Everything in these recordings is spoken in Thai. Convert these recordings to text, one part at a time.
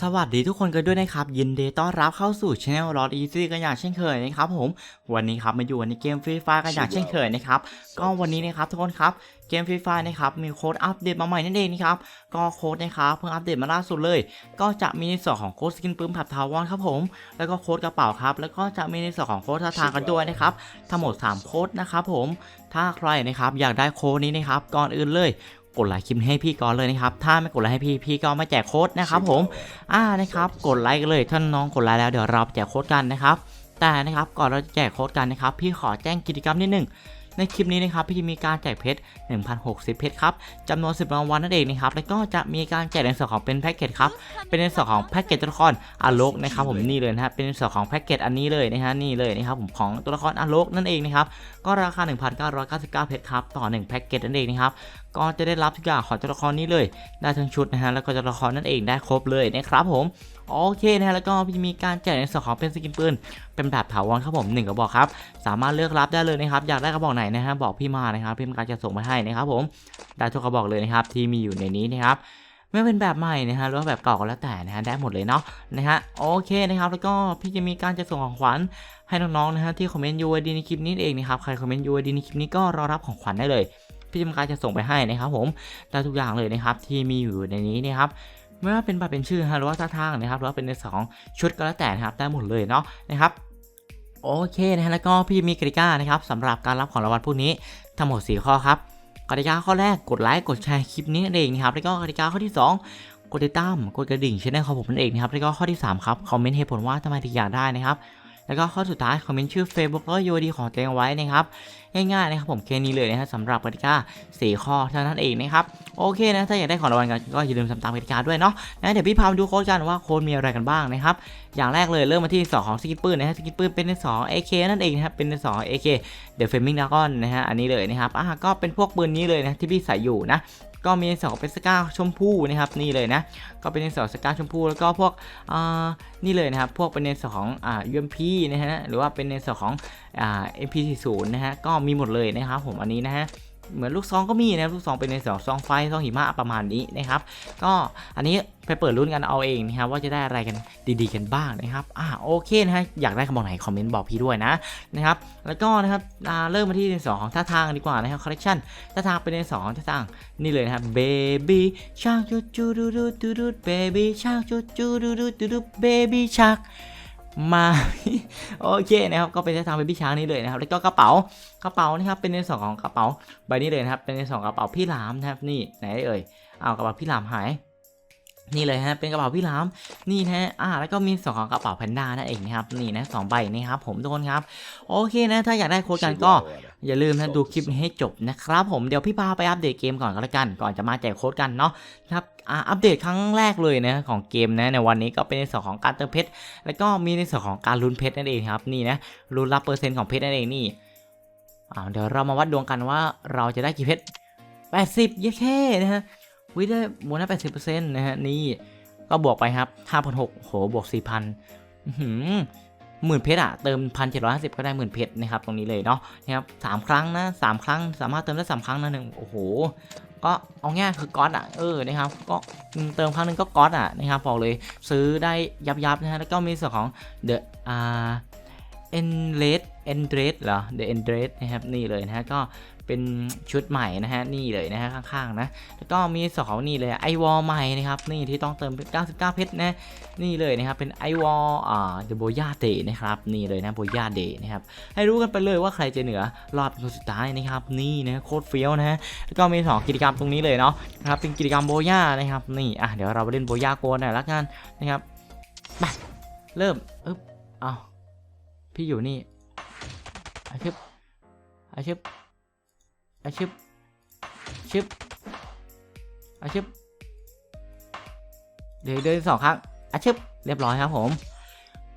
สวัสดีทุกคนกันด้วยนะครับยินดีต้อนรับเข้าสู่ช anel รอดอีซี่กันอย่างเช่นเคยนะครับผมวันนี้ครับมาอยู่ในเกมฟรีไฟกันอย่างเช่นเคยนะครับก็วันนี้นะครับทุกคนครับเกมฟรีไฟนะครับมีโค้ดอัปเดตมาใหม่นั่นเองนะครับก็โค้ดนะครับเพิ่งอัปเดตมาล่าสุดเลย ก็จะมีในส่วนของโค้ดสกินปืนผับทาวอนครับผมแล้วก็โค้ดกระเป๋าครับแล้วก็จะมีในส่วนของโค้ดท่าทางกันด้วยนะครับทั้งหมด 3 โค้ดนะครับผมถ้าใครนะครับอยากได้โค้ดนี้นะครับก่อนอื่นเลย กดไลค์คลิปให้พี่ก่อนเลยนะครับ ถ้าไม่กดไลค์ให้พี่พี่ก็ไม่แจกโค้ดนะครับผม อ่านะครับ กดไลค์กันเลย ถ้าน้องกดไลค์แล้วเดี๋ยวเราแจกโค้ดกันนะครับ แต่นะครับก่อนเราจะแจกโค้ดกันนะครับ พี่ขอแจ้งกิจกรรมนิดหนึ่งในคลิปนี้นะครับพี่จะมีการแจกเพชร 1,060 เพชรครับจำนวน 10 รางวัลนั่นเองนะครับ แล้วก็จะมีการแจกในส่วนของเป็นแพ็กเกจครับ เป็นในส่วนของแพ็กเกจตัวละครอาโลกนะครับผมนี่เลยนะครับเป็นในส่วนของแพ็กเกจอันนี้เลยนะฮะนี่เลยนะครับผมของตัวละครอาโลกนั่นเองนะครับ ก็ราคา 1,999 เพชรครับต่อ 1 แพ็กเกจนั่นเองนะครับ ก็จะได้รับทุกอย่างของตัวละครนี้เลย ได้ทั้งชุดนะฮะแล้วก็ตัวละครนั่นเองได้ครบเลยนะครับผมโอเคนะฮะแล้วก็จะมีการแจกในส่วนของเป็นสกินปืนเป็นแบบถาวรครับผมหนึ่งกระบอกครับสามารถเลือกรับได้เลยนะครับอยากได้กระบอกไหนนะฮะบอกพี่มานะครับพี่มาจะส่งมาให้นะครับผมได้ทุกกระบอกเลยนะครับที่มีอยู่ในนี้นะครับไม่เป็นแบบใหม่นะฮะหรือว่าแบบเก่าก็แล้วแต่นะฮะได้หมดเลยเนาะนะฮะโอเคนะครับแล้วก็พี่จะมีการจะส่งของขวัญให้น้องๆนะฮะที่คอมเมนต์ UID ในคลิปนี้เองนะครับใครคอมเมนต์ UID ในคลิปนี้ก็รอรับของขวัญได้เลย พี่จะมีการจะส่งไปให้นะครับผมได้ทุกอย่างเลยนะครับที่มีอยู่ในนี้นะครับไม่ว่าเป็นแบบเป็นชื่อฮะหรือว่าท่าทางนะครับหรือว่าเป็นในสองชุดก็แล้วแต่นะครับได้หมดเลยเนาะนะครับโอเคนะฮะแล้วก็พี่มีกติกานะครับสำหรับการรับของรางวัลพวกนี้ทั้งหมด 4 ข้อครับกติกาข้อแรกกดไลค์กดแชร์คลิปนี้นั่นเองนะครับแล้วก็กติกาข้อที่ 2 กดติดตามกดกระดิ่งช่องของผมนั่นเองนะครับแล้วก็ข้อที่ 3 ครับคอมเมนต์เหตุผลว่าทำไมถึงอยากได้นะครับ แล้วก็ข้อสุดท้ายคอมเมนต์ชื่อ Facebook แล้วก็ UID ของตัวเองไว้นะครับง่ายๆนะครับผมแค่นี้เลยนะฮะสำหรับกติกา4ข้อเท่านั้นเองนะครับโอเคนะถ้าอยากได้ของรางวัลกันก็อย่าลืมทำตามกติกาด้วยเนาะนะเดี๋ยวพี่พาไปดูโค้ดกันว่าโค้ดมีอะไรกันบ้างนะครับอย่างแรกเลยเริ่มมาที่2ของสกินปืนนะฮะสกินปืนเป็นใน2 AK นั่นเองนะครับเป็นใน2 AK The Flaming Dragon นะฮะอันนี้เลยนะครับอะก็เป็นพวกปืนนี้เลยนะที่พี่ใส่อยู่นะ ก็มีในสองเป็นสก้าชมพูนะครับนี่เลยนะก็เป็นในสองสก้าชมพูแล้วก็พวกอ่านี่เลยนะครับพวกเป็นในสองของอ่า UMP นะฮะหรือว่าเป็นในสองของอ่า MP40 นะฮะก็มีหมดเลยนะครับผมอันนี้นะฮะ เหมือนลูกซองก็มีนะลูกซองเป็นในสองซองไฟซองหิมะประมาณนี้นะครับ ก็อันนี้ไปเปิดรุ่นกันเอาเองนะครับว่าจะได้อะไรกันดีๆกันบ้างนะครับอ่าโอเคนะฮะอยากได้คำบอกไหนคอมเมนต์บอกพี่ด้วยนะนะครับแล้วก็นะครับเริ่มมาที่ในสองของท่าทางดีกว่านะครับคอลเลคชันท่าทางเป็นในสองของท่าทางนี่เลยนะครับ baby shark จูจูดูดูดูดู baby shark จูจูดูดูดูดู baby shark มาโอเคนะครับก็เป็นท่าทาง baby shark นี่เลยนะครับแล้วก็กระเป๋ากระเป๋านะครับเป็นในสองของกระเป๋าใบนี้เลยนะครับเป็นในสองกระเป๋าพี่หลามนะครับนี่ไหนเอ่ยเอากระเป๋าพี่หลามหาย นี่เลยฮะเป็นกระเป๋าพี่หลามนี่นะฮะอ่าแล้วก็มีสองของกระเป๋าแพนด้านั่นเองนะครับนี่นะสองใบนะครับผมทุกคนครับโอเคนะถ้าอยากได้โค้ดกันก็อย่าลืมนะดูคลิปนี้ให้จบนะครับผมเดี๋ยวพี่พาไปอัปเดตเกมก่อนก็แล้วกัน ก่อนจะมาแจกโค้ดกันเนาะครับอ่าอัปเดตครั้งแรกเลยนะของเกมนะในวันนี้ก็เป็นในส่วนของการเติมเพชรแล้วก็มีในส่วนของการลุ้นเพชรนั่นเองครับนี่นะลุ้นรับเปอร์เซ็นต์ของเพชรนั่นเองนี่อ่าเดี๋ยวเรามาวัดดวงกันว่าเราจะได้กี่เพชร80เย้แค่นะฮะ วิได้บวกได้80%นต์นะฮะนี่ก็บวกไปครับ5,600โหบวก4,000อื้อหือหมื่นเพชรอะเติมพันเจ็ดร้อยห้าสิบก็ได้หมื่นเพชรนะครับตรงนี้เลยเนาะนะครับสามครั้งนะสามครั้งสามารถเติมได้สามครั้งนะหนึ่งโอ้โหก็เอาง่ายคือก๊อตอะเออนะครับก็เติมครั้งหนึงก็ก๊อตอะนะครับบอกเลยซื้อได้ยับยับนะฮะแล้วก็มีส่วนของ The อ่า e n r a d e n r a d เหรอ The e n r a d นะครับนี่เลยนะฮะก็เป็นชุดใหม่นะฮะนี่เลยนะฮะข้างๆนะแล้วก็มีส่วนของนี่เลยไอวอลใหม่นะครับนี่ที่ต้องเติมเป็น99 เพชรนะนี่เลยนะครับเป็นไอวอลอ่าเดโบยาเดนะครับนี่เลยนะโบยาเดนะครับให้รู้กันไปเลยว่าใครจะเหนือรอบเป็นคนสุดท้ายนะครับนี่นะโคตรเฟี้ยวนะฮะแล้วก็มีสองกิจกรรมตรงนี้เลยเนาะนะครับเป็นกิจกรรมโบยานะครับนี่อะเดี๋ยวเราไปเล่นโบยาโกนหน่อยละกันนะครับไปเริ่มอึ๊บเอาพี่อยู่นี่ อาชึบอาชึบอาชึบชึบอาชึบเดี๋ยวเดินสองครั้งอาชึบเรียบร้อยครับผม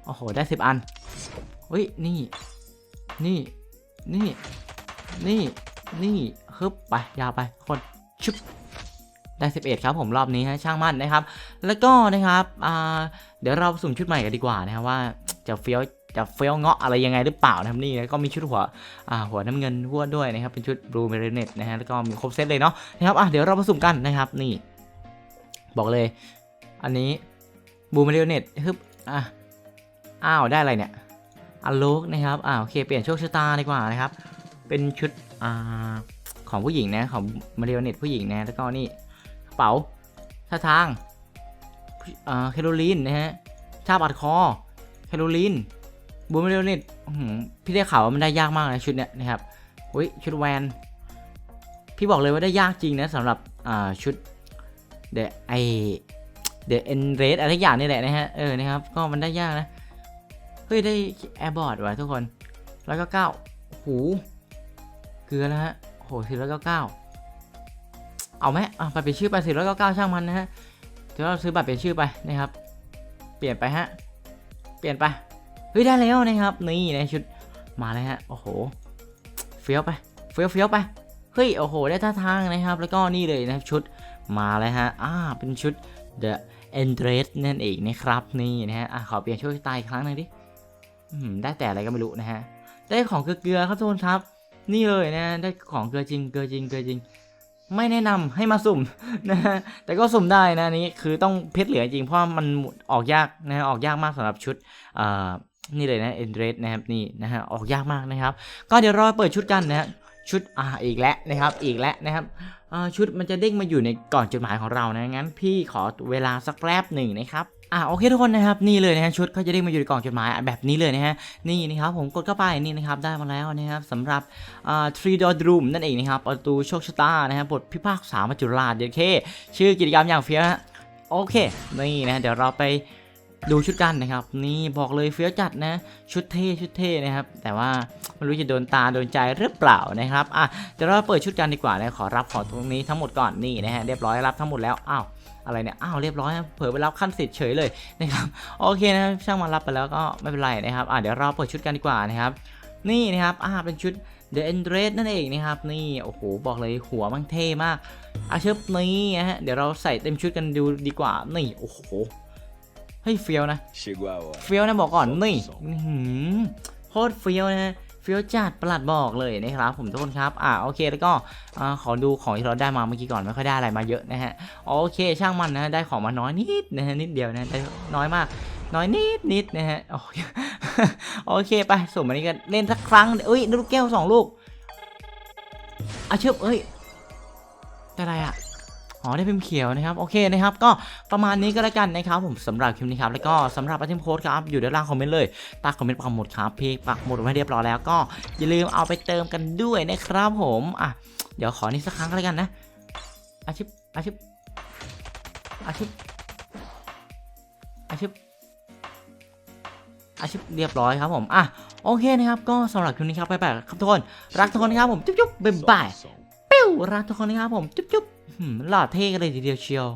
โอ้โห ได้สิบอันเฮ้ยนี่ นี่ นี่ นี่ นี่ฮึบไป ยาวไปคนชุบได้ 11 ครับผมรอบนี้ฮะช่างมั่นนะครับ แล้วก็นะครับเดี๋ยวเราสุ่มชุดใหม่กันดีกว่านะครับว่าจะเฟี้ยว จะเฟี้ยวเงาะอะไรยังไงหรือเปล่านะครับนี่แล้วก็มีชุดหัวหัวน้ำเงินหัวด้วยนะครับเป็นชุดบลูเมเรเนตนะฮะแล้วก็มีครบเซตเลยเนาะนะครับอะเดี๋ยวเรามาสุ่มกันนะครับนี่ บอกเลย อันนี้บูมาริโอเนตฮึบอะอ้าวได้อะไรเนี่ยอัลโลกนะครับอ่าโอเคเปลี่ยนโชคชะตาดีกว่านะครับ เป็นชุดอ่าของผู้หญิงนะของมาริโอเนตผู้หญิงนะแล้วก็นี่กระเป๋าท่าทางอ่าแคโรลีนนะฮะชาบัดคอแคโรลีน บูมาริโอเน็ตอื้อหือพี่ได้ข่าวว่ามันได้ยากมากนะชุดเนี้ยนะครับอุ้ยชุดแวน พี่บอกเลยว่าได้ยากจริงนะสำหรับชุดเดอะไอเดอะเอ็นเรสอะไรทุกอย่างนี่แหละนะฮะ เออ นะครับ ก็มันได้ยากนะ เฮ้ย ได้แอร์บอร์ดว่ะทุกคนแล้วก็เก้าหูเกลือแล้วฮะโหสี่ร้อยเก้าเก้าเอาไหมอะไปเปลี่ยนชื่อไปสี่ร้อยเก้าเก้าช่างมันนะฮะเดี๋ยวเราซื้อบัตรเปลี่ยนชื่อไปนะครับ เปลี่ยนไปฮะ เปลี่ยนไป เฮ้ยได้แล้วนะครับนี่นะชุดมาเลยฮะโอ้โหเฟี้ยวไปเฟี้ยวเฟี้ยวไปเฮ้ยโอ้โหได้ท่าทางนะครับ แล้วก็นี่เลยนะครับชุดมาแล้วฮะอ่าเป็นชุด The e n d r e s นั่นเองนะครับนี่นะฮะอะขอเปลี่ยนชุดตล์อีกครั้งหนึ่งดิได้แต่อะไรก็ไม่รู้นะฮะได้ของเกลือครับทุกคนครับ นี่เลยนะได้ของเกลือจริงเกลือจริงเกลือจริง ไม่แนะนำให้มาสุ่มนะฮะแต่ก็สุ่มได้นะนนี้คือต้องเพชรเหลือจริงเพราะมันออกยากนะฮะออกยากมากสำหรับชุดอ่า นี่เลยนะ Endress นะครับนี่นะฮะออกยากมากนะครับ ก็เดี๋ยวรอเปิดชุดกันนะฮะชุดอ่าอีกแล้วนะครับอีกแล้วนะครับชุดมันจะเด้งมาอยู่ในก่อนจดหมายของเรานะงั้นพี่ขอเวลาสักแป๊บหนึ่งนะครับอ่าโอเคทุกคนนะครับนี่เลยนะฮะชุดเขาจะเด้งมาอยู่ในกล่องจดหมายแบบนี้เลยนะฮะนี่นะครับผมกดเข้าไปนี่นะครับได้มาแล้วนะครับสำหรับอ่า three door room นั่นเองนะครับประตูโชคชะตานะครับบทพิพากษามาจุฬาเดเคชื่อกิจกรรมอย่างเฟี้ยฮะโอเคนี่นะเดี๋ยวเราไป ดูชุดกันนะครับ นี่บอกเลยเฟี้ยวจัดนะ ชุดเท่ชุดเท่นะครับ แต่ว่าไม่รู้จะโดนตาโดนใจหรือเปล่านะครับอะเดี๋ยวเราเปิดชุดกันดีกว่านะขอรับของตรงนี้ทั้งหมดก่อนนี่นะฮะเรียบร้อยรับทั้งหมดแล้วอ้าวอะไรเนี่ย อ้าว เรียบร้อยเผลอไปรับขั้นสิทธิ์เฉยเลยนะครับ โอเคนะช่างมารับไปแล้วก็ไม่เป็นไรนะครับ อะเดี๋ยวเราเปิดชุดกันดีกว่านะครับ นี่นะครับ อ่า เป็นชุด The e n d r e s นั่นเองนะครับ นี่ โอ้โห บอกเลยหัวมันเท่มากอาเชิบนี่นะฮะ เดี๋ยวเราใส่เต็มชุดกันดูดีกว่า นี่ โอ้โห ฮ้ยเฟี้ยวนะ Chegou a hora. เฟี้ยวนะบอกก่อนนี่อื้อหือโคตรเฟี้ยวนะเฟี้ยวจัดประหลัดบอกเลยนะครับผมทุกคนครับ อ่าโอเคแล้วก็อ่าขอดูของที่เราได้มาเมื่อกี้ก่อนไม่ค่อยได้อะไรมาเยอะนะฮะโอเค ช่างมันนะได้ของมาน้อยนิดนะฮะนิดเดียวนะได้น้อยมากน้อยนิดนิดนะฮะโอเคโอเคไปส่งมานี้กันเล่นสักครั้งเอ้ยลูกแก้วสองลูกอาเชิบเอ้ยได้อะไรอะ อ๋อได้พิมพ์เขียวนะครับโอเคนะครับก็ประมาณนี้ก็แล้วกันนะครับผมสำหรับคลิปนี้ครับแล้วก็สำหรับไอเทมโค้ดครับอยู่ด้านล่างคอมเมนต์เลยต้คอมเมนต์ปักหมุดครับพี่ปักหมุดไว้เรียบร้อยแล้วก็อย่าลืมเอาไปเติมกันด้วยนะครับผมอะเดี๋ยวขอนี้สักครั้งก็แล้วกันนะ อาชิบอาชิบอาชิบอาชิบอาชิบเรียบร้อยครับผมอะโอเคนะครับก็สำหรับคลิปนี้ครับไปๆครับทุกคนรักทุกคนนะครับผมจุ๊บๆบ๊ายบายปิ้วรักทุกคนนะครับผมจุ๊บจุ๊บ หล่อเท่กันเลยทีเดียวเชียว